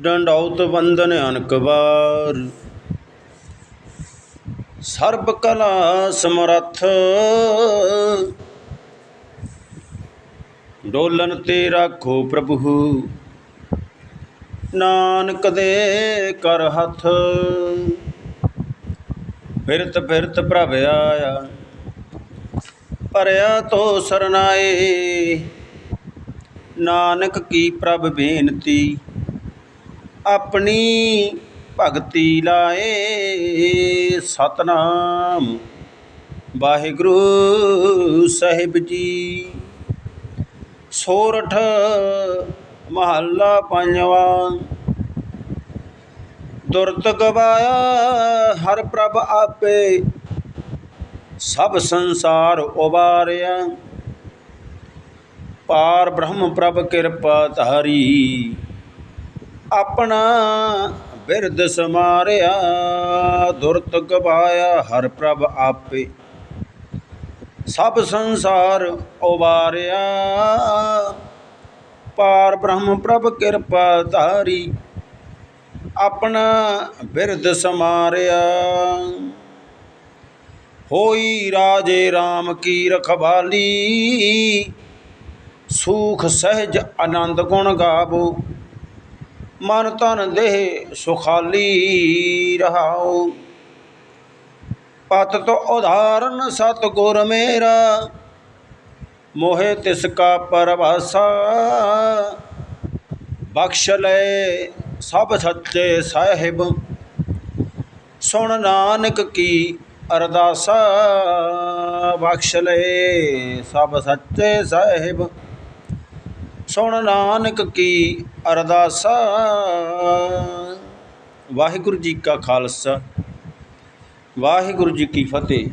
ਡੰਡੌਤ ਬੰਦਨ ਅਨਕ ਵਾਰ। ਸਰਬ ਕਲਾ ਸਮਰੱਥ। ਡੋਲਨ ਤੇ ਰਾਖੋ ਪ੍ਰਭੂ। ਨਾਨਕ ਦੇ ਕਰ ਹੱਥ। ਫਿਰਤ ਫਿਰਤ ਪ੍ਰਭ ਆਇਆ। ਪਰਿਆ ਤੋ ਸਰਨਾਏ। ਨਾਨਕ ਕੀ ਪ੍ਰਭ ਬੇਨਤੀ। ਆਪਣੀ ਭਗਤੀ ਲਾਏ ਸਤਨਾਮ। ਵਾਹਿਗੁਰੂ ਸਾਹਿਬ ਜੀ, ਸੋਰਠ ਮਹੱਲਾ ਪੰਜਵਾਂ। ਦੁਰਤ ਗਵਾਇਆ ਹਰ ਪ੍ਰਭ ਆਪੇ, ਸਭ ਸੰਸਾਰ ਉਬਾਰਿਆ। ਪਾਰ ਬ੍ਰਹਮ ਪ੍ਰਭ ਕਿਰਪਾ ਧਾਰੀ ਆਪਣਾ ਬਿਰਦ ਸਮਾਰਿਆ ਦੁਰਤ ਗਵਾਇਆ ਹਰ ਪ੍ਰਭ ਆਪੇ। ਸਭ ਸੰਸਾਰ ਉਬਾਰਿਆ ਪਾਰ ਬ੍ਰਹਮ ਪ੍ਰਭ ਕਿਰਪਾ ਧਾਰੀ। ਆਪਣਾ ਬਿਰਦ ਸਮਾਰਿਆ, ਹੋਈ ਰਾਜੇ RAM ਕੀ ਰਖਵਾਲੀ। ਸੂਖ ਸਹਿਜ ਆਨੰਦ ਗੁਣ ਗਾਵੋ। ਮਨ ਤਨ ਦੇਹ ਸੁਖਾਲੀ ਰਹਾਓ ਪਤ ਤੋ ਉਧਾਰਨ ਸਤ ਗੁਰ ਮੇਰਾ, ਮੋਹਿ ਤਿਸ ਕਾ ਪਰਵਾਸਾ। ਬਖਸ਼ ਲੈ ਸਭ ਸੱਚੇ ਸਾਹਿਬ, ਸੁਣ ਨਾਨਕ ਕੀ ਅਰਦਾਸਾ। ਬਖਸ਼ ਲੈ ਸਭ ਸੱਚੇ ਸਾਹਿਬ। ਸੁਣ ਨਾਨਕ ਕੀ ਅਰਦਾਸਾ। ਵਾਹਿਗੁਰੂ ਜੀ ਕਾ ਖਾਲਸਾ। ਵਾਹਿਗੁਰੂ ਜੀ ਕੀ ਫਤਿਹ।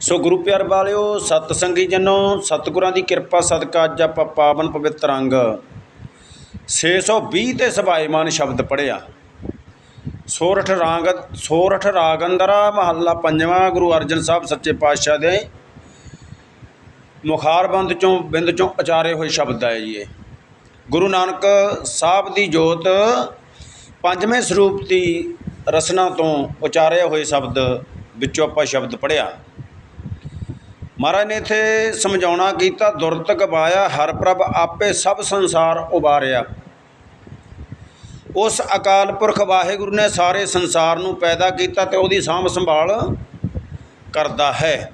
ਸੋ ਗੁਰੂ ਪਿਆਰ ਵਾਲਿਓ, ਸਤ ਸੰਗੀ ਜਨੋ, ਸਤਿਗੁਰਾਂ ਦੀ ਕਿਰਪਾ, ਸਦਕਾ ਅੱਜ ਆਪਾਂ ਪਾਵਨ ਪਵਿੱਤਰ ਅੰਗ 620 ਤੇ ਸਭਾਏਮਾਨ ਸ਼ਬਦ ਪੜਿਆ ਸੋਰਠ ਰਾਗ ਸੋਰਠ ਰਾਗ ਅੰਦਰਾ ਮਹੱਲਾ ਪੰਜਵਾਂ ਗੁਰੂ ਅਰਜਨ ਸਾਹਿਬ ਸੱਚੇ ਪਾਤਸ਼ਾਹ ਦੇ ਮੁਖਾਰਬੰਦ ਚੋਂ, ਬਿੰਦ ਚੋਂ ਉਚਾਰੇ ਹੋਏ ਸ਼ਬਦ ਹੈ ਜੀ ਇਹ। ਗੁਰੂ ਨਾਨਕ ਸਾਹਿਬ ਦੀ ਜੋਤ ਪੰਜਵੇਂ ਸਰੂਪ ਦੀ ਰਸਨਾ ਤੋਂ ਉਚਾਰੇ ਹੋਏ ਸ਼ਬਦ ਵਿੱਚੋਂ ਆਪਾਂ ਸ਼ਬਦ ਪੜਿਆ ਮਹਾਰਾਜ ਨੇ ਇੱਥੇ ਸਮਝਾਉਣਾ ਕੀਤਾ, ਦੁਰਤ ਗਵਾਇਆ, ਹਰ ਪ੍ਰਭ ਆਪੇ ਸਭ ਸੰਸਾਰ ਉਬਾਰਿਆ। ਉਸ ਅਕਾਲ ਪੁਰਖ ਵਾਹਿਗੁਰੂ ਨੇ ਸਾਰੇ ਸੰਸਾਰ ਨੂੰ ਪੈਦਾ ਕੀਤਾ ਤੇ ਉਹਦੀ ਸਾਂਭ ਸੰਭਾਲ ਕਰਦਾ ਹੈ।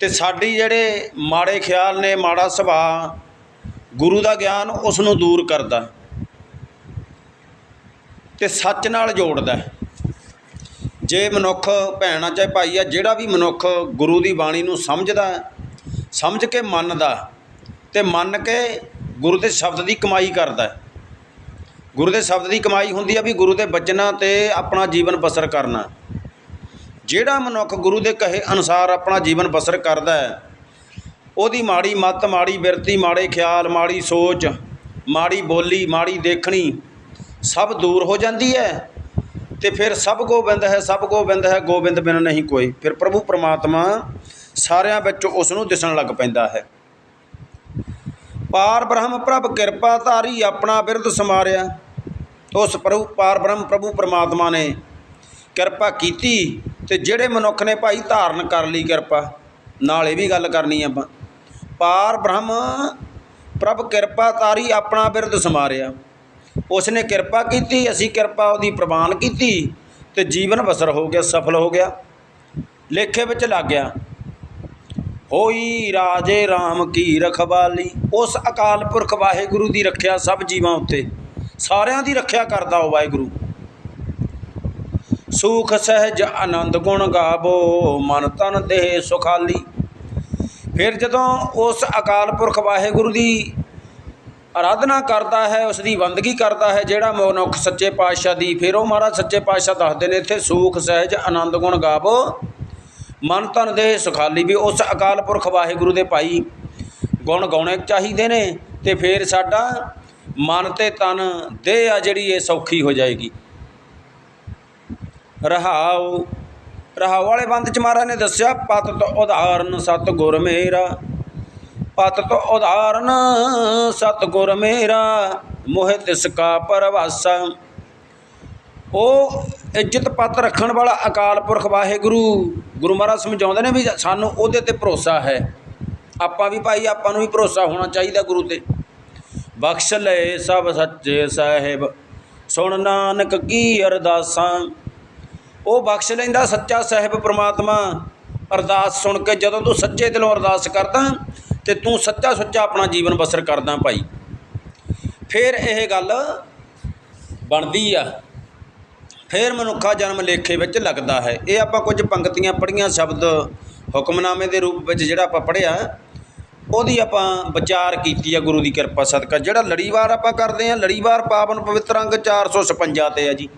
ਤੇ ਸਾਡੀ ਜਿਹੜੇ ਮਾੜੇ ਖਿਆਲ ਨੇ, ਮਾੜਾ ਸੁਭਾਅ, ਗੁਰੂ ਦਾ ਗਿਆਨ ਉਸ ਨੂੰ ਦੂਰ ਕਰਦਾ। ਅਤੇ ਸੱਚ ਨਾਲ ਜੋੜਦਾ। ਜੇ ਮਨੁੱਖ ਭੈਣਾ ਚਾਹੇ ਭਾਈ ਆ, ਜਿਹੜਾ ਵੀ ਮਨੁੱਖ ਗੁਰੂ ਦੀ ਬਾਣੀ ਨੂੰ ਸਮਝਦਾ, ਸਮਝ ਕੇ ਮੰਨਦਾ, ਤੇ ਮੰਨ ਕੇ ਗੁਰੂ ਦੇ ਸ਼ਬਦ ਦੀ ਕਮਾਈ ਕਰਦਾ। ਗੁਰੂ ਦੇ ਸ਼ਬਦ ਦੀ ਕਮਾਈ ਹੁੰਦੀ ਆ ਵੀ ਗੁਰੂ ਦੇ ਬਚਨਾਂ ਤੇ ਆਪਣਾ ਜੀਵਨ ਬਸਰ ਕਰਨਾ। ਜਿਹੜਾ ਮਨੁੱਖ ਗੁਰੂ ਦੇ ਕਹੇ ਅਨੁਸਾਰ ਆਪਣਾ ਜੀਵਨ ਬਸਰ ਕਰਦਾ ਹੈ, ਉਹਦੀ ਮਾੜੀ ਮੱਤ, ਮਾੜੀ ਬਿਰਤੀ, ਮਾੜੇ ਖਿਆਲ, ਮਾੜੀ ਸੋਚ, ਮਾੜੀ ਬੋਲੀ, ਮਾੜੀ ਦੇਖਣੀ ਸਭ ਦੂਰ ਹੋ ਜਾਂਦੀ ਹੈ ਤੇ ਫਿਰ ਸਭ ਗੋਬਿੰਦ ਹੈ, ਸਭ ਗੋਬਿੰਦ ਹੈ, ਗੋਬਿੰਦ ਬਿਨ ਨਹੀਂ ਕੋਈ। ਫਿਰ ਪ੍ਰਭੂ ਪ੍ਰਮਾਤਮਾ ਸਾਰਿਆਂ ਵਿੱਚ ਉਸ ਨੂੰ ਦਿਸਣ ਲੱਗ ਪੈਂਦਾ ਹੈ। ਪਾਰ ਬ੍ਰਹਮ ਪ੍ਰਭ ਕਿਰਪਾ ਧਾਰੀ ਆਪਣਾ ਬਿਰਧ ਸਮਾਰਿਆ। ਉਸ ਪ੍ਰਭੂ ਪਾਰ ਬ੍ਰਹਮ ਪ੍ਰਭੂ ਪ੍ਰਮਾਤਮਾ ਨੇ ਕਿਰਪਾ ਕੀਤੀ ਤੇ ਜਿਹੜੇ ਮਨੁੱਖ ਨੇ ਭਾਈ ਧਾਰਨ ਕਰ ਲਈ ਕਿਰਪਾ, ਨਾਲ ਇਹ ਵੀ ਗੱਲ ਕਰਨੀ ਆਪਾਂ। ਪਾਰ ਬ੍ਰਹਮ, ਪ੍ਰਭ ਕਿਰਪਾ ਤਾਰੀ ਆਪਣਾ ਬਿਰਧ ਸਮਾਰਿਆ ਉਸ ਨੇ ਕਿਰਪਾ ਕੀਤੀ, ਅਸੀਂ ਕਿਰਪਾ ਉਹਦੀ ਪ੍ਰਵਾਨ ਕੀਤੀ ਤੇ ਜੀਵਨ ਬਸਰ ਹੋ ਗਿਆ, ਸਫਲ ਹੋ ਗਿਆ। ਲੇਖੇ ਵਿੱਚ ਲੱਗ ਗਿਆ ਹੋਈ ਰਾਜੇ RAM ਕੀ ਰਖਵਾਲੀ ਉਸ ਅਕਾਲ ਪੁਰਖ ਵਾਹਿਗੁਰੂ ਦੀ ਰੱਖਿਆ ਸਭ ਜੀਵਾਂ ਉੱਤੇ। ਸਾਰਿਆਂ ਦੀ ਰੱਖਿਆ ਕਰਦਾ ਉਹ ਵਾਹਿਗੁਰੂ। ਸੂਖ ਸਹਿਜ ਆਨੰਦ ਗੁਣ ਗਾਵੋ, ਮਨ ਤਨ ਦੇਹ ਸੁਖਾਲੀ। ਫਿਰ ਜਦੋਂ ਉਸ ਅਕਾਲ ਪੁਰਖ ਵਾਹਿਗੁਰੂ ਦੀ ਆਰਾਧਨਾ ਕਰਦਾ ਹੈ ਉਸ ਦੀ ਵੰਦਗੀ ਕਰਦਾ ਹੈ, ਜਿਹੜਾ ਮਨੁੱਖ ਸੱਚੇ ਪਾਤਸ਼ਾਹ ਦੀ, ਫਿਰ ਉਹ ਮਹਾਰਾਜ ਸੱਚੇ ਪਾਤਸ਼ਾਹ ਦੱਸਦੇ ਨੇ, ਇੱਥੇ ਸੂਖ ਸਹਿਜ ਆਨੰਦ ਗੁਣ ਗਾਵੋ, ਮਨ ਤਨ ਦੇ ਸੁਖਾਲੀ। ਵੀ ਉਸ ਅਕਾਲ ਪੁਰਖ ਵਾਹਿਗੁਰੂ ਦੇ ਭਾਈ ਗੁਣ ਗਾਉਣੇ ਚਾਹੀਦੇ ਨੇ ਤੇ ਫਿਰ ਸਾਡਾ ਮਨ ਤੇ ਤਨ ਦੇਹ ਆ ਜਿਹੜੀ ਇਹ ਸੌਖੀ ਹੋ ਜਾਏਗੀ। ਰਹਾਉ। ਰਹਾਉ ਵਾਲੇ ਬੰਦ ਚ ਮਹਾਰਾਜ ਨੇ ਦੱਸਿਆ, ਪਤ ਤੋਂ ਉਦਾਹਰਨ ਸਤ ਗੁਰ ਮੇਰਾ ਪਤਿਤ ਉਦਾਹਰਨ ਸਤਿਗੁਰ ਮੇਰਾ ਮੋਹਿ ਤਿਸ ਕਾ ਪਰਵਾਸਾ। ਉਹ ਇੱਜ਼ਤ ਪਤ ਰੱਖਣ ਵਾਲਾ ਅਕਾਲ ਪੁਰਖ ਵਾਹਿਗੁਰੂ, ਗੁਰੂ ਮਹਾਰਾਜ ਸਮਝਾਉਂਦੇ ਨੇ ਵੀ ਸਾਨੂੰ ਉਹਦੇ ਤੇ ਭਰੋਸਾ ਹੈ। ਆਪਾਂ ਵੀ ਭਾਈ, ਆਪਾਂ ਨੂੰ ਵੀ ਭਰੋਸਾ ਹੋਣਾ ਚਾਹੀਦਾ ਗੁਰੂ ਤੇ। ਬਖਸ਼ ਲਏ ਸਭ ਸੱਚੇ ਸਾਹਿਬ। ਸੁਣ ਨਾਨਕ ਕੀ ਅਰਦਾਸਾਂ ਉਹ ਬਖਸ਼ ਲੈਂਦਾ ਸੱਚਾ ਸਾਹਿਬ ਪ੍ਰਮਾਤਮਾ। ਅਰਦਾਸ ਸੁਣ ਕੇ ਜਦੋਂ ਤੂੰ ਸੱਚੇ ਦਿਲੋਂ ਅਰਦਾਸ ਕਰਦਾ, ਤੇ ਤੂੰ ਸੱਚਾ ਸੁੱਚਾ ਆਪਣਾ ਜੀਵਨ ਬਸਰ ਕਰਦਾ ਭਾਈ। ਫਿਰ ਇਹ ਗੱਲ ਬਣਦੀ ਆ। ਫਿਰ ਮਨੁੱਖਾ ਜਨਮ ਲੇਖੇ ਵਿੱਚ ਲੱਗਦਾ ਹੈ। ਇਹ ਆਪਾਂ ਕੁਝ ਪੰਕਤੀਆਂ ਪੜ੍ਹੀਆਂ, ਸ਼ਬਦ ਹੁਕਮਨਾਮੇ ਦੇ ਰੂਪ ਵਿੱਚ ਜਿਹੜਾ ਆਪਾਂ ਪੜ੍ਹਿਆ, ਉਹਦੀ ਆਪਾਂ ਵਿਚਾਰ ਕੀਤੀ ਆ ਗੁਰੂ ਦੀ ਕਿਰਪਾ ਸਦਕਾ। ਜਿਹੜਾ ਲੜੀਵਾਰ ਆਪਾਂ ਕਰਦੇ ਆ, ਲੜੀਵਾਰ ਪਾਵਨ ਪਵਿੱਤਰ ਅੰਗ 456 ਤੇ ਆ ਜੀ।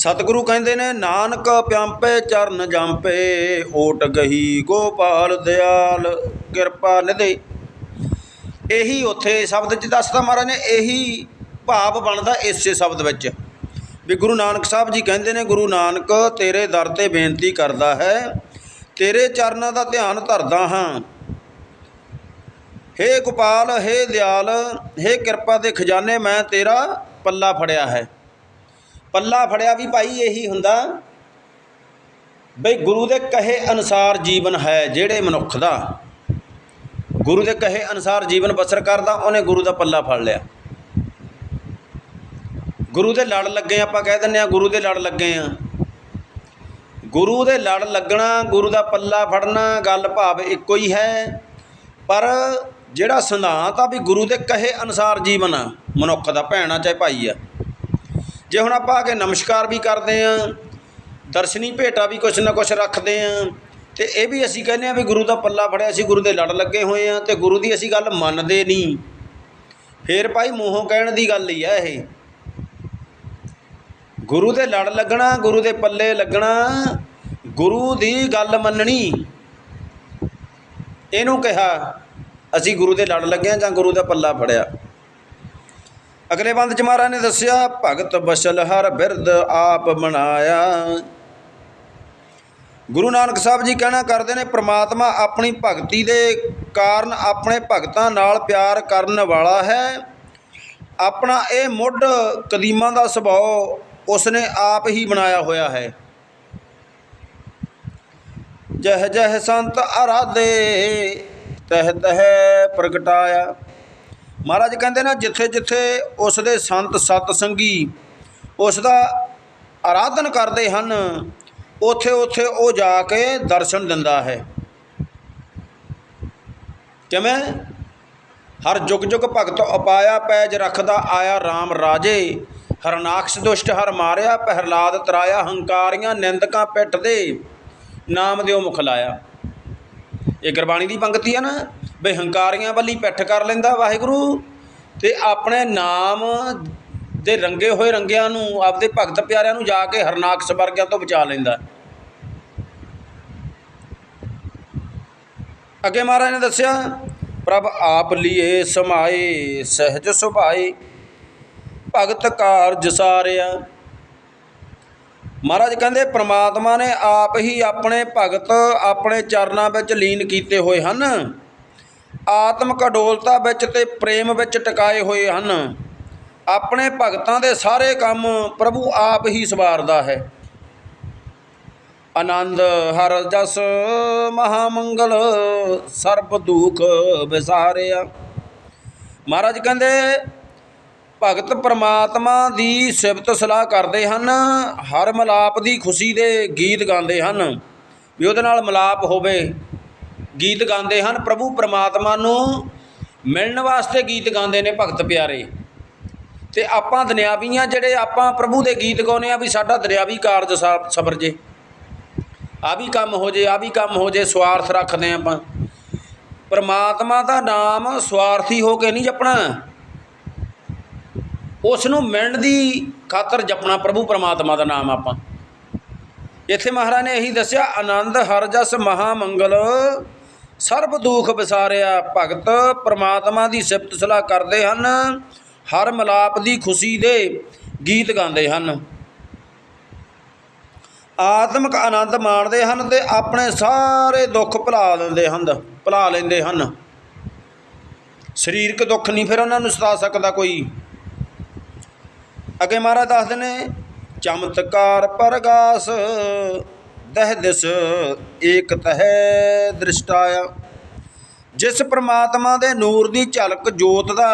ਸਤਿਗੁਰੂ ਕਹਿੰਦੇ ਨੇ, ਨਾਨਕ ਪਿਆੰਪੇ ਚਰਨ ਜੰਪੇ, ਓਟ ਗਹੀ ਗੋਪਾਲ ਦਿਆਲ, ਕਿਰਪਾ ਨਿਧੇ। ਇਹੀ ਉੱਥੇ ਸ਼ਬਦ ਚ ਦੱਸਦਾ ਮਹਾਰਾਜ ਨੇ, ਇਹੀ ਭਾਵ ਬਣਦਾ ਇਸੇ ਸ਼ਬਦ ਵਿੱਚ। ਵੀ ਗੁਰੂ ਨਾਨਕ ਸਾਹਿਬ ਜੀ ਕਹਿੰਦੇ ਨੇ, ਗੁਰੂ ਨਾਨਕ ਤੇਰੇ ਦਰ ਤੇ ਬੇਨਤੀ ਕਰਦਾ ਹੈ, ਤੇਰੇ ਚਰਨਾਂ ਦਾ ਧਿਆਨ ਧਰਦਾ ਹਾਂ। ਹੇ ਗੋਪਾਲ, ਹੇ ਦਿਆਲ, ਹੇ ਕਿਰਪਾ ਦੇ ਖਜ਼ਾਨੇ, ਮੈਂ ਤੇਰਾ ਪੱਲਾ ਫੜਿਆ ਹੈ। ਪੱਲਾ ਫੜਿਆ ਵੀ ਭਾਈ ਇਹੀ ਹੁੰਦਾ, ਬਈ ਗੁਰੂ ਦੇ ਕਹੇ ਅਨੁਸਾਰ ਜੀਵਨ ਹੈ ਜਿਹੜੇ ਮਨੁੱਖ ਦਾ। ਗੁਰੂ ਦੇ ਕਹੇ ਅਨੁਸਾਰ ਜੀਵਨ ਬਸਰ ਕਰਦਾ, ਉਹਨੇ ਗੁਰੂ ਦਾ ਪੱਲਾ ਫੜ ਲਿਆ। ਗੁਰੂ ਦੇ ਲੜ ਲੱਗੇ ਆਪਾਂ ਕਹਿ ਦਿੰਦੇ ਆ ਗੁਰੂ ਦੇ ਲੜ ਲੱਗੇ ਆ। ਗੁਰੂ ਦੇ ਲੜ ਲੱਗਣਾ, ਗੁਰੂ ਦਾ ਪੱਲਾ ਫੜਨਾ, ਗੱਲ ਭਾਵ ਇੱਕੋ ਹੀ ਹੈ। ਪਰ ਜਿਹੜਾ ਸਿਧਾਂਤ ਆ ਵੀ ਗੁਰੂ ਦੇ ਕਹੇ ਅਨੁਸਾਰ ਜੀਵਨ ਆ, ਮਨੁੱਖ ਦਾ, ਭੈਣਾ ਚਾਹੇ ਭਾਈ ਆ ਜੇ ਹੁਣ ਆਪਾਂ ਆ ਕੇ ਨਮਸਕਾਰ ਵੀ ਕਰਦੇ ਆ, ਦਰਸ਼ਨੀ ਭੇਟਾ ਵੀ ਕੁਛ ਨਾ ਕੁਛ ਰੱਖਦੇ ਆ, ਤੇ ਇਹ ਵੀ ਅਸੀਂ ਕਹਿੰਦੇ ਆ ਵੀ ਗੁਰੂ ਦਾ ਪੱਲਾ ਫੜਿਆ, ਅਸੀਂ ਗੁਰੂ ਦੇ ਲੜ ਲੱਗੇ ਹੋਏ ਆ, ਤੇ ਗੁਰੂ ਦੀ ਅਸੀਂ ਗੱਲ ਮੰਨਦੇ ਨਹੀਂ। ਫੇਰ ਭਾਈ ਮੂੰਹੋਂ ਕਹਿਣ ਦੀ ਗੱਲ ਹੀ ਆ ਇਹ। ਗੁਰੂ ਦੇ ਲੜ ਲੱਗਣਾ, ਗੁਰੂ ਦੇ ਪੱਲੇ ਲੱਗਣਾ, ਗੁਰੂ ਦੀ ਗੱਲ ਮੰਨਣੀ। ਇਹਨੂੰ ਕਿਹਾ, ਅਸੀਂ ਗੁਰੂ ਦੇ ਲੜ ਲੱਗੇ ਹਾਂ ਜਾਂ ਗੁਰੂ ਦਾ ਪੱਲਾ ਫੜਿਆ। ਅਗਲੇ ਬੰਦ ਚ ਮਹਾਰਾਜ ਨੇ ਦੱਸਿਆ, ਭਗਤ ਬਸਲ ਹਰ ਬਿਰਦ ਆਪ ਬਣਾਇਆ ਗੁਰੂ ਨਾਨਕ ਸਾਹਿਬ ਜੀ ਕਹਿਣਾ ਕਰਦੇ ਨੇ, ਪ੍ਰਮਾਤਮਾ ਆਪਣੀ ਭਗਤੀ ਦੇ ਕਾਰਨ ਆਪਣੇ ਭਗਤਾਂ ਨਾਲ ਪਿਆਰ ਕਰਨ ਵਾਲਾ ਹੈ। ਆਪਣਾ ਇਹ ਮੁੱਢ ਕਦੀਮਾਂ ਦਾ ਸੁਭਾਅ ਉਸਨੇ ਆਪ ਹੀ ਬਣਾਇਆ ਹੋਇਆ ਹੈ। ਜਹ ਜਹ ਸੰਤ ਅਰਾਧੇ ਤਹਿ ਤਹਿ ਪ੍ਰਗਟਾਇਆ। ਮਹਾਰਾਜ ਕਹਿੰਦੇ ਨਾ ਜਿੱਥੇ ਜਿੱਥੇ ਉਸ ਦੇ ਸੰਤ ਸਤ ਸੰਗੀ ਉਸ ਦਾ ਆਰਾਧਨ ਕਰਦੇ ਹਨ, ਉਥੇ ਉਥੇ ਉਹ ਜਾ ਕੇ ਦਰਸ਼ਨ ਦਿੰਦਾ ਹੈ। ਕਿਵੇਂ? ਹਰ ਜੁਗ ਜੁਗ ਭਗਤ ਅਪਾਇਆ ਪੈਜ ਰੱਖਦਾ ਆਇਆ RAM ਰਾਜੇ ਹਰਨਾਕਸ਼ ਦੁਸ਼ਟ ਹਰ ਮਾਰਿਆ ਪਹਿਰਲਾਦ ਤਰਾਇਆ, ਹੰਕਾਰੀਆਂ ਨਿੰਦਕਾਂ ਪਿੱਟ ਦੇ ਨਾਮ ਦਿਓ ਮੁਖ ਲਾਇਆ। ਇਹ ਗੁਰਬਾਣੀ ਦੀ ਪੰਕਤੀ ਹੈ ਨਾ? ਬਈ ਹੰਕਾਰੀਆਂ ਵੱਲੀ ਪਿੱਠ ਕਰ ਲੈਂਦਾ ਵਾਹਿਗੁਰੂ ਤੇ ਆਪਣੇ ਨਾਮ ਦੇ ਰੰਗੇ ਹੋਏ ਰੰਗਿਆਂ ਨੂੰ, ਆਪਦੇ ਭਗਤ ਪਿਆਰਿਆਂ ਨੂੰ ਜਾ ਕੇ ਹਰਨਾਕਸ਼ ਵਰਗਿਆਂ ਤੋਂ ਬਚਾ ਲੈਂਦਾ। ਅੱਗੇ ਮਹਾਰਾਜ ਨੇ ਦੱਸਿਆ, ਪ੍ਰਭ ਆਪ ਲੀਏ ਸਮਾਏ, ਸਹਿਜ ਸੁਭਾਏ, ਭਗਤ ਕਾਰਜ ਸਾਰਿਆ। ਮਹਾਰਾਜ ਕਹਿੰਦੇ, ਪ੍ਰਮਾਤਮਾ ਨੇ ਆਪ ਹੀ ਆਪਣੇ ਭਗਤ ਆਪਣੇ ਚਰਨਾਂ ਵਿੱਚ ਲੀਨ ਕੀਤੇ ਹੋਏ ਹਨ। ਆਤਮਿਕ ਅਡੋਲਤਾ ਵਿੱਚ ਤੇ ਪ੍ਰੇਮ ਵਿੱਚ ਟਿਕਾਏ ਹੋਏ ਹਨ। ਆਪਣੇ ਭਗਤਾਂ ਦੇ ਸਾਰੇ ਕੰਮ ਪ੍ਰਭੂ ਆਪ ਹੀ ਸਵਾਰਦਾ ਹੈ। ਆਨੰਦ, ਹਰ ਜਸ ਮਹਾ ਮੰਗਲ ਸਰਬ ਦੁਖ ਵਿਸਾਰਿਆ। ਮਹਾਰਾਜ ਕਹਿੰਦੇ, ਭਗਤ ਪ੍ਰਮਾਤਮਾ ਦੀ ਸਿਫਤ ਸਲਾਹ ਕਰਦੇ ਹਨ। ਹਰ ਮਲਾਪ ਦੀ ਖੁਸ਼ੀ ਦੇ ਗੀਤ ਗਾਉਂਦੇ ਹਨ। ਵੀ ਉਹਦੇ ਨਾਲ ਮਲਾਪ ਹੋਵੇ। ਗੀਤ ਗਾਉਂਦੇ ਹਨ, ਪ੍ਰਭੂ ਪਰਮਾਤਮਾ ਨੂੰ ਮਿਲਣ ਵਾਸਤੇ ਗੀਤ ਗਾਉਂਦੇ ਨੇ ਭਗਤ ਪਿਆਰੇ। ਤੇ ਆਪਾਂ ਦੁਨਿਆਵੀਆਂ ਜਿਹੜੇ ਆਪਾਂ ਪ੍ਰਭੂ ਦੇ ਗੀਤ ਗਾਉਂਦੇ ਆ ਵੀ ਸਾਡਾ ਦਰਿਆਵੀ ਕਾਰਜ ਸਾ- ਸਬਰ ਜੇ। ਆ ਵੀ ਕੰਮ ਹੋ ਜੇ ਆ ਵੀ ਕੰਮ ਹੋ ਜੇ, ਸਵਾਰਥ ਰੱਖਦੇ ਆਪਾਂ। ਪਰਮਾਤਮਾ ਦਾ ਨਾਮ ਸਵਾਰਥੀ ਹੋ ਕੇ ਨਹੀਂ ਜਪਣਾ। ਉਸ ਨੂੰ ਮਿਲਣ ਦੀ ਖਾਤਰ ਜਪਣਾ, ਪ੍ਰਭੂ ਪਰਮਾਤਮਾ ਦਾ ਨਾਮ ਆਪਾਂ। ਇੱਥੇ ਮਹਾਰਾਜ ਨੇ ਇਹੀ ਦੱਸਿਆ, ਆਨੰਦ ਹਰ ਜਸ ਮਹਾ ਮੰਗਲ। ਸਰਬ ਦੁੱਖ ਵਿਸਾਰਿਆ ਭਗਤ, ਪ੍ਰਮਾਤਮਾ ਦੀ ਸਿਫਤ ਸਲਾਹ ਕਰਦੇ ਹਨ, ਹਰ ਮਲਾਪ ਦੀ ਖੁਸ਼ੀ ਦੇ ਗੀਤ ਗਾਉਂਦੇ ਹਨ। ਆਤਮਿਕ ਆਨੰਦ ਮਾਣਦੇ ਹਨ ਤੇ ਆਪਣੇ ਸਾਰੇ ਦੁੱਖ ਭੁਲਾ ਲੈਂਦੇ ਹਨ, ਭੁਲਾ ਲੈਂਦੇ ਹਨ। ਸਰੀਰਕ ਦੁੱਖ ਨਹੀਂ ਫਿਰ ਉਹਨਾਂ ਨੂੰ ਸਤਾ ਸਕਦਾ ਕੋਈ। ਅੱਗੇ ਮਹਾਰਾਜ ਦੱਸਦੇ ਨੇ, ਚਮਤਕਾਰ ਪ੍ਰਗਾਸ ਦਹ ਦਿਸ, ਏਕ ਤਹਿ ਦ੍ਰਿਸ਼ਟਾਇਆ। ਜਿਸ ਪ੍ਰਮਾਤਮਾ ਦੇ ਨੂਰ ਦੀ ਝਲਕ ਜੋਤ ਦਾ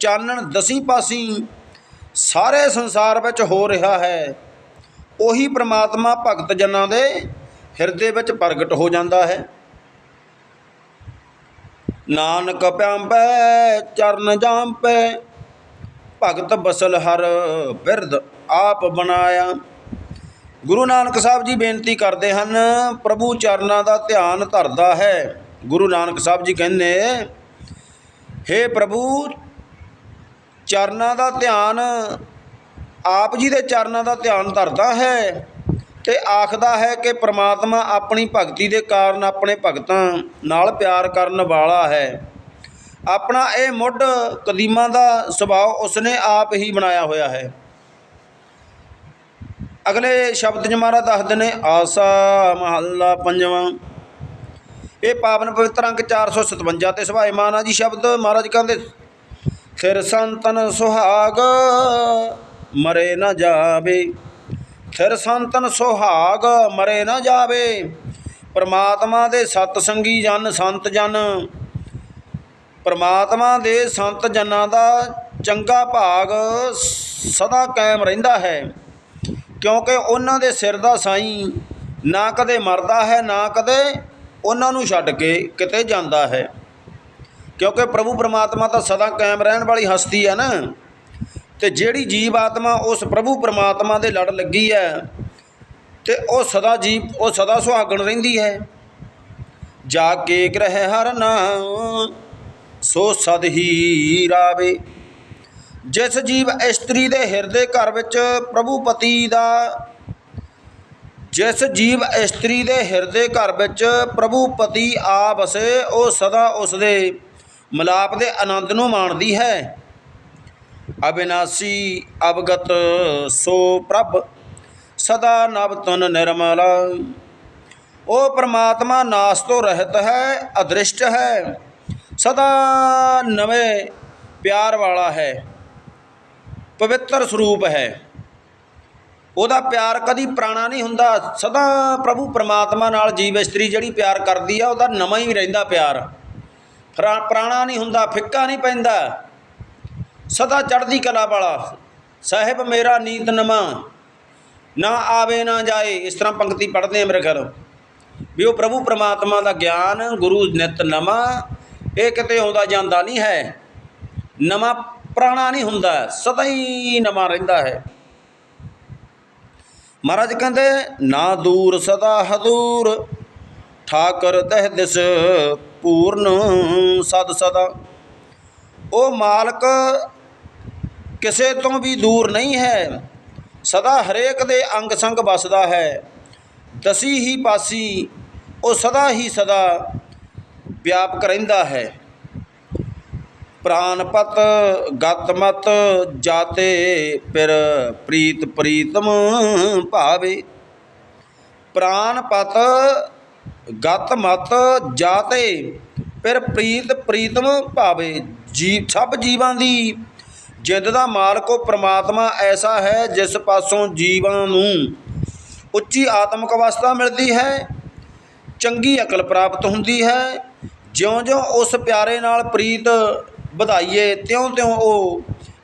ਚਾਨਣ ਦਸੀ ਪਾਸੀ ਸਾਰੇ ਸੰਸਾਰ ਵਿੱਚ ਹੋ ਰਿਹਾ ਹੈ, ਉਹੀ ਪ੍ਰਮਾਤਮਾ ਭਗਤ ਜਨਾਂ ਦੇ ਹਿਰਦੇ ਵਿੱਚ ਪ੍ਰਗਟ ਹੋ ਜਾਂਦਾ ਹੈ। ਨਾਨਕ ਪਿਆੰਬੈ, ਚਰਨ ਜਾਂਪੈ, ਭਗਤ ਬਸਲ ਹਰ ਬਿਰਦ ਆਪ ਬਣਾਇਆ। ਗੁਰੂ ਨਾਨਕ ਸਾਹਿਬ ਜੀ ਬੇਨਤੀ ਕਰਦੇ ਹਨ, ਪ੍ਰਭੂ ਚਰਨਾਂ ਦਾ ਧਿਆਨ ਧਰਦਾ ਹੈ। ਗੁਰੂ ਨਾਨਕ ਸਾਹਿਬ ਜੀ ਕਹਿੰਦੇ, ਹੇ ਪ੍ਰਭੂ, ਚਰਨਾਂ ਦਾ ਧਿਆਨ ਆਪ ਜੀ ਦੇ ਚਰਨਾਂ ਦਾ ਧਿਆਨ ਧਰਦਾ ਹੈ ਤੇ ਆਖਦਾ ਹੈ ਕਿ ਪ੍ਰਮਾਤਮਾ ਆਪਣੀ ਭਗਤੀ ਦੇ ਕਾਰਨ ਆਪਣੇ ਭਗਤਾਂ ਨਾਲ ਪਿਆਰ ਕਰਨ ਵਾਲਾ ਹੈ। ਆਪਣਾ ਇਹ ਮੁੱਢ ਕਦੀਮਾਂ ਦਾ ਸੁਭਾਅ ਉਸਨੇ ਆਪ ਹੀ ਬਣਾਇਆ ਹੋਇਆ ਹੈ। ਅਗਲੇ ਸ਼ਬਦ ਚ ਮਹਾਰਾਜ ਦੱਸਦੇ ਨੇ, ਆਸਾ ਮਹੱਲਾ ਪੰਜਵਾਂ। ਇਹ ਪਾਵਨ ਪਵਿੱਤਰ ਅੰਕ 457 ਤੇ ਸੁਭਾਏਮਾਨ ਆ ਜੀ ਸ਼ਬਦ ਮਹਾਰਾਜ ਕਹਿੰਦੇ, ਫਿਰ ਸੰਤਨ ਸੁਹਾਗ ਮਰੇ ਨਾ ਜਾਵੇ। ਫਿਰ ਸੰਤਨ ਸੁਹਾਗ ਮਰੇ ਨਾ ਜਾਵੇ। ਪਰਮਾਤਮਾ ਦੇ ਸਤ ਸੰਗੀ ਜਨ, ਸੰਤ ਜਨ। ਪਰਮਾਤਮਾ ਦੇ ਸੰਤ ਜਨਾਂ ਦਾ ਚੰਗਾ ਭਾਗ ਸਦਾ ਕਾਇਮ ਰਹਿੰਦਾ ਹੈ। ਕਿਉਂਕਿ ਉਹਨਾਂ ਦੇ ਸਿਰ ਦਾ ਸਾਈਂ ਨਾ ਕਦੇ ਮਰਦਾ ਹੈ, ਨਾ ਕਦੇ ਉਹਨਾਂ ਨੂੰ ਛੱਡ ਕੇ ਕਿਤੇ ਜਾਂਦਾ ਹੈ। ਕਿਉਂਕਿ ਪ੍ਰਭੂ ਪਰਮਾਤਮਾ ਤਾਂ ਸਦਾ ਕਾਇਮ ਰਹਿਣ ਵਾਲੀ ਹਸਤੀ ਹੈ ਨਾ। ਤੇ ਜਿਹੜੀ ਜੀਵ ਆਤਮਾ ਉਸ ਪ੍ਰਭੂ ਪਰਮਾਤਮਾ ਦੇ ਲੜ ਲੱਗੀ ਹੈ ਤੇ ਉਹ ਸਦਾ ਜੀਵ, ਉਹ ਸਦਾ ਸੁਹਾਗਣ ਰਹਿੰਦੀ ਹੈ। ਜਾ ਕੇ ਗ੍ਰਹਿ ਹਰ ਨਾਮ, ਸੋ ਸਦ ਹੀ ਰਾਵੇ। ਜਿਸ ਜੀਵ ਇਸਤਰੀ ਦੇ ਹਿਰਦੇ ਘਰ ਵਿੱਚ ਪ੍ਰਭੂ ਪਤੀ ਦਾ, ਜਿਸ ਜੀਵ ਇਸਤਰੀ ਦੇ ਹਿਰਦੇ ਘਰ ਵਿੱਚ ਪ੍ਰਭੂ ਪਤੀ ਆ ਵਸੇ, ਉਹ ਸਦਾ ਉਸ ਦੇ ਮਲਾਪ ਦੇ ਆਨੰਦ ਨੂੰ ਮਾਣਦੀ ਹੈ। ਅਬਿਨਾਸੀ ਅਵਗਤ ਸੋ ਪ੍ਰਭ, ਸਦਾ ਨਵ ਤਨ ਨਿਰਮਲ। ਉਹ ਪ੍ਰਮਾਤਮਾ ਨਾਸ ਤੋਂ ਰਹਿਤ ਹੈ, ਅਦ੍ਰਿਸ਼ਟ ਹੈ, ਸਦਾ ਨਵੇਂ ਪਿਆਰ ਵਾਲਾ ਹੈ। ਪਵਿੱਤਰ ਸਰੂਪ ਹੈ। ਉਹਦਾ ਪਿਆਰ ਕਦੀ ਪੁਰਾਣਾ ਨਹੀਂ ਹੁੰਦਾ। ਸਦਾ ਪ੍ਰਭੂ ਪਰਮਾਤਮਾ ਨਾਲ ਜੀਵ ਇਸਤਰੀ ਜਿਹੜੀ ਪਿਆਰ ਕਰਦੀ ਆ, ਉਹਦਾ ਨਵਾਂ ਹੀ ਰਹਿੰਦਾ ਪਿਆਰ। ਫਰਾ- ਪੁਰਾਣਾ ਨਹੀਂ ਹੁੰਦਾ, ਫਿੱਕਾ ਨਹੀਂ ਪੈਂਦਾ। ਸਦਾ ਚੜ੍ਹਦੀ ਕਲਾ ਵਾਲਾ। ਸਾਹਿਬ, ਮੇਰਾ ਨੀਤ ਨਵਾਂ। ਨਾ ਆਵੇ, ਨਾ ਜਾਏ। ਇਸ ਤਰ੍ਹਾਂ ਪੰਕਤੀ ਪੜ੍ਹਦੇ ਆ ਮੇਰੇ ਖਿਆਲ। ਵੀ ਉਹ ਪ੍ਰਭੂ ਪਰਮਾਤਮਾ ਦਾ ਗਿਆਨ, ਗੁਰੂ ਨਿਤ ਨਵਾਂ, ਇਹ ਕਿਤੇ ਆਉਂਦਾ ਜਾਂਦਾ ਨਹੀਂ ਹੈ। ਨਵਾਂ ਪੁਰਾਣਾ ਨਹੀਂ ਹੁੰਦਾ, ਸਦਾ ਹੀ ਨਵਾਂ ਰਹਿੰਦਾ ਹੈ। ਮਹਾਰਾਜ ਕਹਿੰਦੇ, ਨਾ ਦੂਰ ਸਦਾ ਹਦੂਰ ਠਾਕਰ ਦਹ ਦਿਸ ਪੂਰਨ ਸਦ ਸਦਾ। ਉਹ ਮਾਲਕ ਕਿਸੇ ਤੋਂ ਵੀ ਦੂਰ ਨਹੀਂ ਹੈ, ਸਦਾ ਹਰੇਕ ਦੇ ਅੰਗ ਸੰਗ ਵਸਦਾ ਹੈ। ਦਸੀ ਹੀ ਪਾਸੀ, ਉਹ ਸਦਾ ਹੀ ਸਦਾ ਵਿਆਪਕ ਰਹਿੰਦਾ ਹੈ। ਪ੍ਰਾਨਪਤ ਗਤਮਤ ਜਾਤੇ ਪਿਰ ਪ੍ਰੀਤ ਪ੍ਰੀਤਮ ਭਾਵੇ। ਪ੍ਰਾਨਪਤ ਗਤਮਤ ਜਾਤੇ ਪਿਰ ਪ੍ਰੀਤ ਪ੍ਰੀਤਮ ਭਾਵੇ। ਜੀ ਸਭ ਜੀਵਾਂ ਦੀ ਜਿੰਦ ਦਾ ਮਾਲਕ ਉਹ ਪ੍ਰਮਾਤਮਾ ਐਸਾ ਹੈ ਜਿਸ ਪਾਸੋਂ ਜੀਵਾਂ ਨੂੰ ਉੱਚੀ ਆਤਮਿਕ ਅਵਸਥਾ ਮਿਲਦੀ ਹੈ, ਚੰਗੀ ਅਕਲ ਪ੍ਰਾਪਤ ਹੁੰਦੀ ਹੈ। ਜਿਉਂ-ਜਿਉਂ ਉਸ ਪਿਆਰੇ ਨਾਲ ਪ੍ਰੀਤ ਵਧਾਈਏ, ਤਿਉਂ-ਤਿਉਂ ਉਹ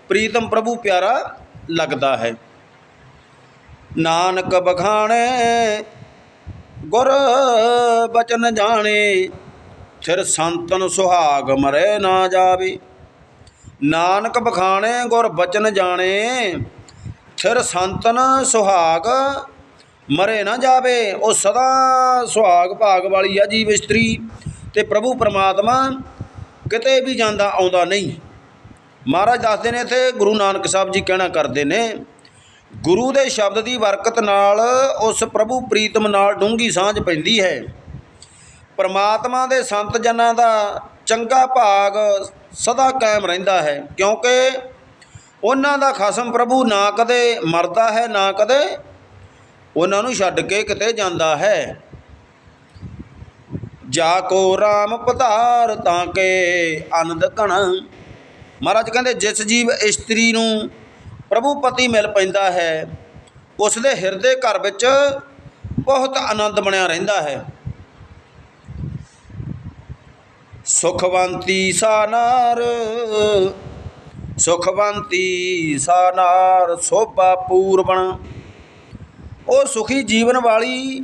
ਪ੍ਰੀਤਮ ਪ੍ਰਭੂ ਪਿਆਰਾ ਲੱਗਦਾ ਹੈ। ਨਾਨਕ ਬਖਾਣੇ, ਗੁਰ ਬਚਨ ਜਾਣੇ ਫਿਰ ਸੰਤਨ ਸੁਹਾਗ ਮਰੇ ਨਾ ਜਾਵੇ। ਨਾਨਕ ਬਖਾਣੇ, ਗੁਰ ਬਚਨ ਜਾਣੇ ਫਿਰ ਸੰਤਨ ਸੁਹਾਗ ਮਰੇ ਨਾ ਜਾਵੇ। ਉਹ ਸਦਾ ਸੁਹਾਗ ਭਾਗ ਵਾਲੀ ਆ ਜੀਵ ਇਸਤਰੀ ਤੇ ਪ੍ਰਭੂ ਪਰਮਾਤਮਾ ਕਿਤੇ ਵੀ ਜਾਂਦਾ ਆਉਂਦਾ ਨਹੀਂ। ਮਹਾਰਾਜ ਦੱਸਦੇ ਨੇ ਇੱਥੇ, ਗੁਰੂ ਨਾਨਕ ਸਾਹਿਬ ਜੀ ਕਹਿਣਾ ਕਰਦੇ ਨੇ, ਗੁਰੂ ਦੇ ਸ਼ਬਦ ਦੀ ਬਰਕਤ ਨਾਲ ਉਸ ਪ੍ਰਭੂ ਪ੍ਰੀਤਮ ਨਾਲ ਡੂੰਗੀ ਸਾਂਝ ਪੈਂਦੀ ਹੈ। ਪਰਮਾਤਮਾ ਦੇ ਸੰਤ ਜਨਾਂ ਦਾ ਚੰਗਾ ਭਾਗ ਸਦਾ ਕਾਇਮ ਰਹਿੰਦਾ ਹੈ, ਕਿਉਂਕਿ ਉਹਨਾਂ ਦਾ ਖਸਮ ਪ੍ਰਭੂ ਨਾ ਕਦੇ ਮਰਦਾ ਹੈ, ਨਾ ਕਦੇ ਉਹਨਾਂ ਨੂੰ ਛੱਡ ਕੇ ਕਿਤੇ ਜਾਂਦਾ ਹੈ। ਜਾ ਕੋ RAM ਪਧਾਰ ਤਾਂ ਕੇ ਆਨੰਦ ਘਣ। ਮਹਾਰਾਜ ਕਹਿੰਦੇ, ਜਿਸ ਜੀਵ ਇਸਤਰੀ ਨੂੰ ਪ੍ਰਭੂ ਪਤੀ ਮਿਲ ਪੈਂਦਾ ਹੈ, ਉਸ ਦੇ ਹਿਰਦੇ ਘਰ ਵਿੱਚ ਬਹੁਤ ਆਨੰਦ ਬਣਿਆ ਰਹਿੰਦਾ ਹੈ। ਸੁਖਵੰਤੀ ਸਾਨਾਰ ਸੁਖਵੰਤੀ ਸਾਨਾਰ ਸੋਭਾ ਪੂਰਵਣ। ਉਹ ਸੁਖੀ ਜੀਵਨ ਵਾਲੀ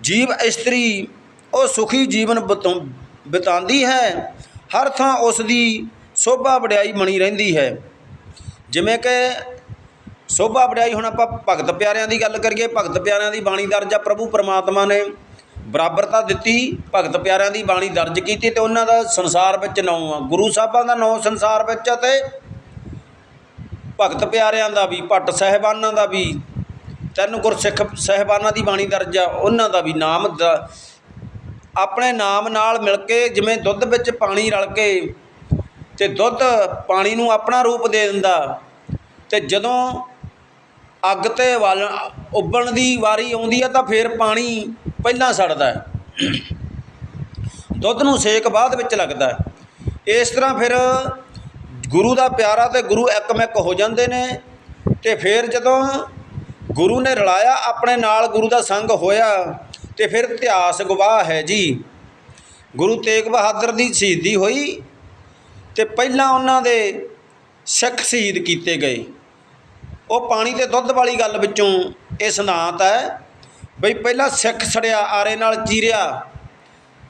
ਜੀਵ ਇਸਤਰੀ ਉਹ ਸੁਖੀ ਜੀਵਨ ਬਤੌ- ਬਿਤਾਉਂਦੀ ਹੈ। ਹਰ ਥਾਂ ਉਸ ਦੀ ਸੋਭਾ ਵਡਿਆਈ ਬਣੀ ਰਹਿੰਦੀ ਹੈ। ਜਿਵੇਂ ਕਿ ਸੋਭਾ ਵਡਿਆਈ ਹੁਣ ਆਪਾਂ ਭਗਤ ਪਿਆਰਿਆਂ ਦੀ ਗੱਲ ਕਰੀਏ, ਭਗਤ ਪਿਆਰਿਆਂ ਦੀ ਬਾਣੀ ਦਰਜ ਆ ਪ੍ਰਭੂ ਪਰਮਾਤਮਾ ਨੇ ਬਰਾਬਰਤਾ ਦਿੱਤੀ, ਭਗਤ ਪਿਆਰਿਆਂ ਦੀ ਬਾਣੀ ਦਰਜ ਕੀਤੀ ਤੇ ਉਹਨਾਂ ਦਾ ਸੰਸਾਰ ਵਿੱਚ ਨਾਂ ਆ। ਗੁਰੂ ਸਾਹਿਬਾਂ ਦਾ ਨਾਂ ਸੰਸਾਰ ਵਿੱਚ ਅਤੇ ਭਗਤ ਪਿਆਰਿਆਂ ਦਾ ਵੀ, ਭੱਟ ਸਹਿਬਾਨਾਂ ਦਾ ਵੀ, ਤਿੰਨ ਗੁਰਸਿੱਖ ਸਹਿਬਾਨਾਂ ਦੀ ਬਾਣੀ ਦਰਜ ਆ, ਉਹਨਾਂ ਦਾ ਵੀ ਨਾਮ ਦ- ਆਪਣੇ ਨਾਮ ਨਾਲ ਮਿਲ ਕੇ ਜਿਵੇਂ ਦੁੱਧ ਵਿੱਚ ਪਾਣੀ ਰਲ ਕੇ ਤੇ ਦੁੱਧ ਪਾਣੀ ਨੂੰ ਆਪਣਾ ਰੂਪ ਦੇ ਦਿੰਦਾ, ਤੇ ਜਦੋਂ ਅੱਗ ਤੇ ਵੱਲ ਉੱਬਲਣ ਦੀ ਵਾਰੀ ਆਉਂਦੀ ਹੈ ਤਾਂ ਫਿਰ ਪਾਣੀ ਪਹਿਲਾਂ ਸੜਦਾ ਹੈ। ਦੁੱਧ ਨੂੰ ਸੇਕ ਬਾਅਦ ਵਿੱਚ ਲੱਗਦਾ ਇਸ ਤਰ੍ਹਾਂ ਫਿਰ ਗੁਰੂ ਦਾ ਪਿਆਰਾ ਤੇ ਗੁਰੂ ਇੱਕਮਿਕ ਹੋ ਜਾਂਦੇ ਨੇ ਤੇ ਫਿਰ ਜਦੋਂ ਗੁਰੂ ਨੇ ਰਲਾਇਆ, ਆਪਣੇ ਨਾਲ ਗੁਰੂ ਦਾ ਸੰਗ ਹੋਇਆ ਤੇ ਫਿਰ ਇਤਿਹਾਸ ਗਵਾਹ ਹੈ ਜੀ। ਗੁਰੂ ਤੇਗ ਬਹਾਦਰ ਦੀ ਸ਼ਹੀਦੀ ਹੋਈ ਤੇ ਪਹਿਲਾਂ ਉਹਨਾਂ ਦੇ ਸਿੱਖ ਸ਼ਹੀਦ ਕੀਤੇ ਗਏ। ਉਹ ਪਾਣੀ ਤੇ ਦੁੱਧ ਵਾਲੀ ਗੱਲ ਵਿੱਚੋਂ ਇਹ ਸਿਧਾਂਤ ਹੈ ਬਈ ਪਹਿਲਾਂ ਸਿੱਖ ਸੜਿਆ, ਆਰੇ ਨਾਲ ਚੀਰਿਆ,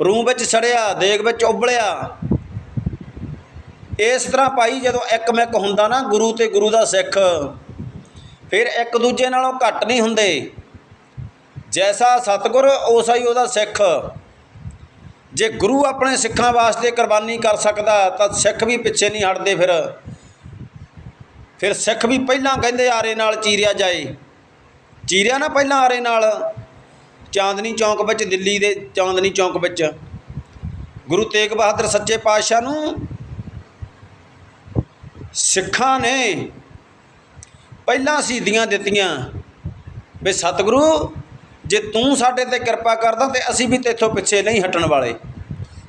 ਰੂਹ ਵਿੱਚ ਸੜਿਆ, ਦੇਗ ਵਿੱਚ ਉਬਲਿਆ। ਇਸ ਤਰ੍ਹਾਂ ਭਾਈ ਜਦੋਂ ਇੱਕ ਮਿੱਕ ਹੁੰਦਾ ਨਾ ਗੁਰੂ ਤੇ ਗੁਰੂ ਦਾ ਸਿੱਖ, ਫਿਰ ਇੱਕ ਦੂਜੇ ਨਾਲੋਂ ਘੱਟ ਨਹੀਂ ਹੁੰਦੇ। ਜੈਸਾ ਸਤਿਗੁਰ ਉਸਾ ਹੀ ਉਹਦਾ ਸਿੱਖ। ਜੇ ਗੁਰੂ ਆਪਣੇ ਸਿੱਖਾਂ ਵਾਸਤੇ ਕੁਰਬਾਨੀ ਕਰ ਸਕਦਾ, ਤਾਂ ਸਿੱਖ ਵੀ ਪਿੱਛੇ ਨਹੀਂ ਹਟਦੇ ਫਿਰ। ਫਿਰ ਸਿੱਖ ਵੀ ਪਹਿਲਾਂ ਕਹਿੰਦੇ ਆਰੇ ਨਾਲ ਚੀਰਿਆ ਜਾਏ। ਚੀਰਿਆ ਨਾ ਪਹਿਲਾਂ ਆਰੇ ਨਾਲ। ਚਾਂਦਨੀ ਚੌਂਕ ਵਿੱਚ, ਦਿੱਲੀ ਦੇ ਚਾਂਦਨੀ ਚੌਂਕ ਵਿੱਚ। ਗੁਰੂ ਤੇਗ ਬਹਾਦਰ ਸੱਚੇ ਪਾਤਸ਼ਾਹ ਨੂੰ ਸਿੱਖਾਂ ਨੇ ਪਹਿਲਾਂ ਸ਼ਹੀਦੀਆਂ ਦਿੱਤੀਆਂ ਵੀ ਸਤਿਗੁਰੂ ਜੇ ਤੂੰ ਸਾਡੇ ਤੇ ਕਿਰਪਾ ਕਰਦਾ ਤੇ ਅਸੀਂ ਵੀ ਤੇਥੋਂ ਪਿੱਛੇ ਨਹੀਂ ਹਟਣ ਵਾਲੇ।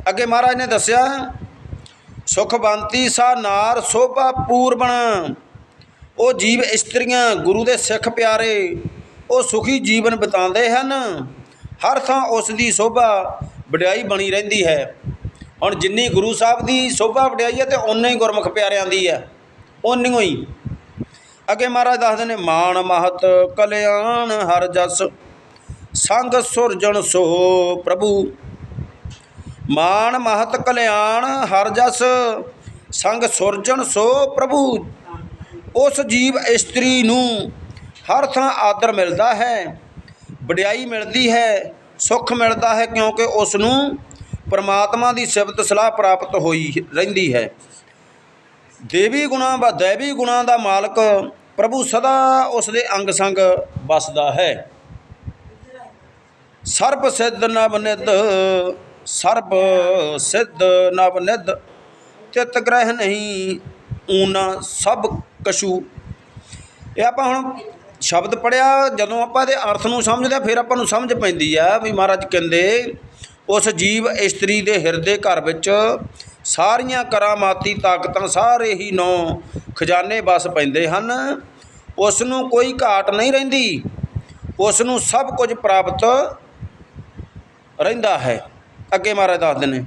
ਅੱਗੇ ਮਹਾਰਾਜ ਨੇ ਦੱਸਿਆ ਸੁਖਬੰਤੀ ਸਾ ਨਾਰ ਸੋਭਾ ਪੂਰਬਣ। ਉਹ ਜੀਵ ਇਸਤਰੀਆਂ ਗੁਰੂ ਦੇ ਸਿੱਖ ਪਿਆਰੇ, ਉਹ ਸੁਖੀ ਜੀਵਨ ਬਿਤਾਉਂਦੇ ਹਨ। ਹਰ ਥਾਂ ਉਸ ਦੀ ਸੋਭਾ ਵਡਿਆਈ ਬਣੀ ਰਹਿੰਦੀ ਹੈ। ਹੁਣ ਜਿੰਨੀ ਗੁਰੂ ਸਾਹਿਬ ਦੀ ਸੋਭਾ ਵਡਿਆਈ ਹੈ ਤੇ ਓਨੇ ਹੀ ਗੁਰਮੁਖ ਪਿਆਰਿਆਂ ਦੀ ਹੈ। ਓਨੀ ਹੀ। ਅੱਗੇ ਮਹਾਰਾਜ ਦੱਸਦੇ ਨੇ, ਮਾਣ ਮਹਤ ਕਲਿਆਣ ਹਰ ਜਸ ਸੰਗ ਸੁਰਜਣ ਸੋ ਪ੍ਰਭੂ। ਮਾਣ ਮਹਤ ਕਲਿਆਣ ਹਰ ਜਸ, ਸੰਗ ਸੁਰਜਣ ਸੋ ਪ੍ਰਭੂ। ਉਸ ਜੀਵ ਇਸਤਰੀ ਨੂੰ ਹਰ ਥਾਂ ਆਦਰ ਮਿਲਦਾ ਹੈ, ਵਡਿਆਈ ਮਿਲਦੀ ਹੈ, ਸੁੱਖ ਮਿਲਦਾ ਹੈ, ਕਿਉਂਕਿ ਉਸ ਨੂੰ ਪਰਮਾਤਮਾ ਦੀ ਸਿਫਤ ਸਲਾਹ ਪ੍ਰਾਪਤ ਹੋਈ ਰਹਿੰਦੀ ਹੈ। ਦੇਵੀ ਗੁਣਾ বা ਦੇਵੀ ਗੁਣਾ ਦਾ ਮਾਲਕ ਪ੍ਰਭੂ ਸਦਾ ਉਸ ਦੇ ਅੰਗ ਸੰਗ ਵਸਦਾ ਹੈ। ਸਰਬ ਸਿੱਧ ਨਵ ਨਿਧ, ਸਰਬ ਸਿੱਧ ਨਵਨਿਧ ਤਿਤ ਗ੍ਰਹਿ ਨਹੀਂ ਊਨਾ ਸਭ ਕਸ਼ੂ ਇਹ ਆਪਾਂ ਹੁਣ ਸ਼ਬਦ ਪੜਿਆ ਜਦੋਂ ਆਪਾਂ ਇਹਦੇ ਅਰਥ ਨੂੰ ਸਮਝਦੇ ਫਿਰ ਆਪਾਂ ਨੂੰ ਸਮਝ ਪੈਂਦੀ ਆ ਵੀ ਮਹਾਰਾਜ ਕਹਿੰਦੇ, ਉਸ ਜੀਵ ਇਸਤਰੀ ਦੇ ਹਿਰਦੇ ਘਰ ਵਿੱਚ ਸਾਰੀਆਂ ਕਰਾਮਾਤੀ ਤਾਕਤਾਂ ਸਾਰੇ ਹੀ ਨੌ ਖਜ਼ਾਨੇ ਵਸ ਪੈਂਦੇ ਹਨ। ਉਸ ਨੂੰ ਕੋਈ ਘਾਟ ਨਹੀਂ ਰਹਿੰਦੀ। ਉਸ ਨੂੰ ਸਭ ਕੁਝ ਪ੍ਰਾਪਤ ਰਹਿੰਦਾ ਹੈ। ਅੱਗੇ ਮਹਾਰਾਜ ਦੱਸਦੇ ਨੇ।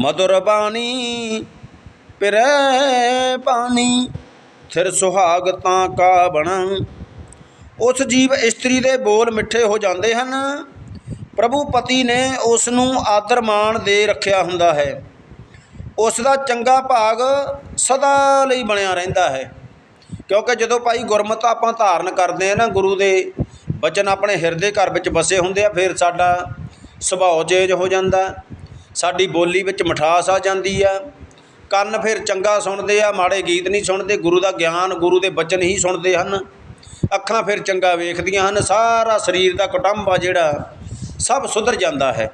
ਮధుਰ ਬਾਣੀ, ਪਿਰੈ ਪਾਣੀ ਥਿਰ ਸੁਹਾਗ ਤਾਂ ਕਾ ਬਣਾ ਉਸ ਜੀਵ ਇਸਤਰੀ ਦੇ ਬੋਲ ਮਿੱਠੇ ਹੋ ਜਾਂਦੇ ਹਨ। ਪ੍ਰਭੂ ਪਤੀ ਨੇ ਉਸ ਨੂੰ ਆਦਰ ਮਾਣ ਦੇ ਰੱਖਿਆ ਹੁੰਦਾ ਹੈ। ਉਸ ਦਾ ਚੰਗਾ ਭਾਗ ਸਦਾ ਲਈ ਬਣਿਆ ਰਹਿੰਦਾ ਹੈ। ਕਿਉਂਕਿ ਜਦੋਂ ਭਾਈ ਗੁਰਮਤਿ ਆਪਾਂ ਧਾਰਨ ਕਰਦੇ ਆ ਨਾ ਗੁਰੂ ਦੇ ਬਚਨ ਆਪਣੇ ਹਿਰਦੇ ਘਰ ਵਿੱਚ ਵਸੇ ਹੁੰਦੇ ਆ, ਫਿਰ ਸਾਡਾ ਸੁਭਾਅ ਚੇਂਜ ਹੋ ਜਾਂਦਾ। ਸਾਡੀ ਬੋਲੀ ਵਿੱਚ ਮਿਠਾਸ ਆ ਜਾਂਦੀ ਆ। ਕੰਨ ਫਿਰ ਚੰਗਾ ਸੁਣਦੇ ਆ, ਮਾੜੇ ਗੀਤ ਨਹੀਂ ਸੁਣਦੇ। ਗੁਰੂ ਦਾ ਗਿਆਨ, ਗੁਰੂ ਦੇ ਬਚਨ ਹੀ ਸੁਣਦੇ ਹਨ। ਅੱਖਾਂ ਫਿਰ ਚੰਗਾ ਵੇਖਦੀਆਂ ਹਨ। ਸਾਰਾ ਸਰੀਰ ਦਾ ਕੁਟੰਬ ਆ ਜਿਹੜਾ, ਸਭ ਸੁਧਰ ਜਾਂਦਾ ਹੈ।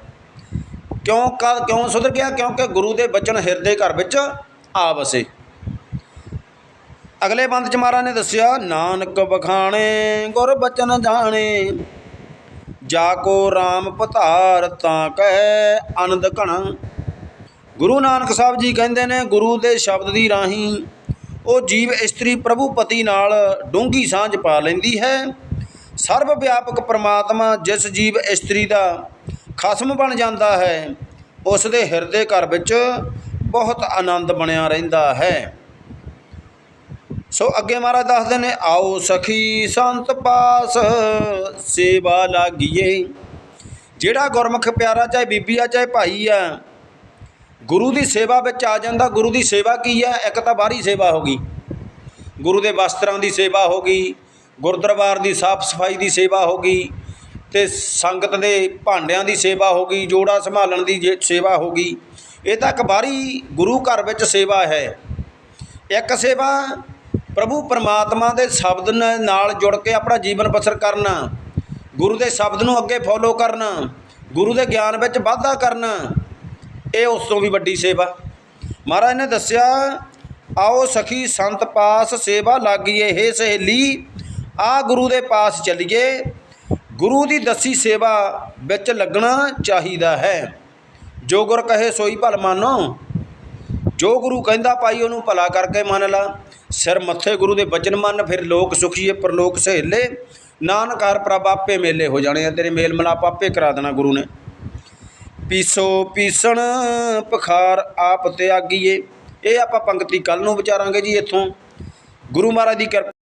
ਕਿਉਂ ਕਦ ਕਿਉਂ ਸੁਧਰ ਗਿਆ? ਕਿਉਂਕਿ ਗੁਰੂ ਦੇ ਬਚਨ ਹਿਰਦੇ ਘਰ ਵਿੱਚ ਆ ਵਸੇ ਅਗਲੇ ਬੰਦ ਚ ਮਹਾਰਾਜ ਨੇ ਦੱਸਿਆ, ਨਾਨਕ ਬਖਾਣੇ ਗੁਰ ਬਚਨ ਜਾਣੇ। ਜਾ ਕੋ RAM ਪਤਾਰ ਤਾਂ ਕਹਿ ਆਨੰਦ ਘਣਾ। ਗੁਰੂ ਨਾਨਕ ਸਾਹਿਬ ਜੀ ਕਹਿੰਦੇ ਨੇ, ਗੁਰੂ ਦੇ ਸ਼ਬਦ ਦੀ ਰਾਹੀਂ ਉਹ ਜੀਵ ਇਸਤਰੀ ਪ੍ਰਭੂ ਪਤੀ ਨਾਲ ਡੂੰਘੀ ਸਾਂਝ ਪਾ ਲੈਂਦੀ ਹੈ। ਸਰਵ ਵਿਆਪਕ ਪ੍ਰਮਾਤਮਾ ਜਿਸ ਜੀਵ ਇਸਤਰੀ ਦਾ ਖਸਮ ਬਣ ਜਾਂਦਾ ਹੈ, ਉਸ ਦੇ ਹਿਰਦੇ ਘਰ ਵਿੱਚ ਬਹੁਤ ਆਨੰਦ ਬਣਿਆ ਰਹਿੰਦਾ ਹੈ। ਸੋ ਅੱਗੇ ਮਹਾਰਾਜ ਦੱਸਦੇ ਨੇ, ਆਓ ਸਖੀ ਸੰਤ ਪਾਸ, ਸੇਵਾ ਲਾਗੀਏ। ਜਿਹੜਾ ਗੁਰਮੁਖ ਪਿਆਰਾ ਚਾਹੇ ਬੀਬੀ ਆ, ਚਾਹੇ ਭਾਈ ਆ, ਗੁਰੂ ਦੀ ਸੇਵਾ ਵਿੱਚ ਆ ਜਾਂਦਾ, ਗੁਰੂ ਦੀ ਸੇਵਾ ਕੀ ਹੈ ਇੱਕ ਤਾਂ ਬਾਹਰੀ ਸੇਵਾ ਹੋ ਗਈ। ਗੁਰੂ ਦੇ ਵਸਤਰਾਂ ਦੀ ਸੇਵਾ ਹੋ ਗਈ, ਗੁਰਦਰਬਾਰ ਦੀ ਸਾਫ਼ ਸਫ਼ਾਈ ਦੀ ਸੇਵਾ ਹੋ ਗਈ, ਤੇ ਸੰਗਤ ਦੇ ਭਾਂਡਿਆਂ ਦੀ ਸੇਵਾ ਹੋ ਗਈ, ਜੋੜਾ ਸੰਭਾਲਣ ਦੀ ਜੇ- ਸੇਵਾ ਹੋ ਗਈ। ਇਹ ਤਾਂ ਇੱਕ ਬਾਹਰੀ ਗੁਰੂ ਘਰ ਵਿੱਚ ਸੇਵਾ ਹੈ। ਇੱਕ ਸੇਵਾ ਪ੍ਰਭੂ ਪਰਮਾਤਮਾ ਦੇ ਸ਼ਬਦ ਨਾਲ ਜੁੜ ਕੇ ਆਪਣਾ ਜੀਵਨ ਬਸਰ ਕਰਨਾ। ਗੁਰੂ ਦੇ ਸ਼ਬਦ ਨੂੰ ਅੱਗੇ ਫੋਲੋ ਕਰਨਾ। ਗੁਰੂ ਦੇ ਗਿਆਨ ਵਿੱਚ ਵਾਧਾ ਕਰਨਾ। ਇਹ ਉਸ ਤੋਂ ਵੀ ਵੱਡੀ ਸੇਵਾ। ਮਹਾਰਾਜ ਨੇ ਦੱਸਿਆ, ਆਓ ਸਖੀ ਸੰਤ ਪਾਸ ਸੇਵਾ ਲਾਗੀਏ, ਹੇ ਸਹੇਲੀ, ਆ ਗੁਰੂ ਦੇ ਪਾਸ ਚੱਲੀਏ। ਗੁਰੂ ਦੀ ਦੱਸੀ ਸੇਵਾ ਵਿੱਚ ਲੱਗਣਾ ਚਾਹੀਦਾ ਹੈ। ਜੋ ਗੁਰ ਕਹੇ ਸੋਈ ਭਲ ਮਾਨੋ ਜੋ ਗੁਰੂ ਕਹਿੰਦਾ ਭਾਈ ਉਹਨੂੰ ਭਲਾ ਕਰਕੇ ਮੰਨ ਲਾ, ਸਿਰ ਮੱਥੇ ਗੁਰੂ ਦੇ ਬਚਨ ਮੰਨ, ਫਿਰ ਲੋਕ ਸੁਖੀਏ ਪਰਲੋਕ ਸਹੇਲੇ। ਨਾਨਕ ਹਰ ਪ੍ਰਭ ਆਪੇ ਮੇਲੇ ਹੋ ਜਾਣੇ ਆ, ਤੇਰੇ ਮੇਲ ਮਿਲਾਪ ਆਪੇ ਕਰਾ ਦੇਣਾ ਗੁਰੂ ਨੇ। ਪੀਸੋ ਪੀਸਣ ਪਖਾਰ ਆਪ ਤੇ ਆਗੀਏ ਇਹ ਆਪਾਂ ਪੰਕਤੀ ਕੱਲ ਨੂੰ ਵਿਚਾਰਾਂਗੇ ਜੀ ਇੱਥੋਂ। ਗੁਰੂ ਮਹਾਰਾਜ ਦੀ ਕਿਰਪਾ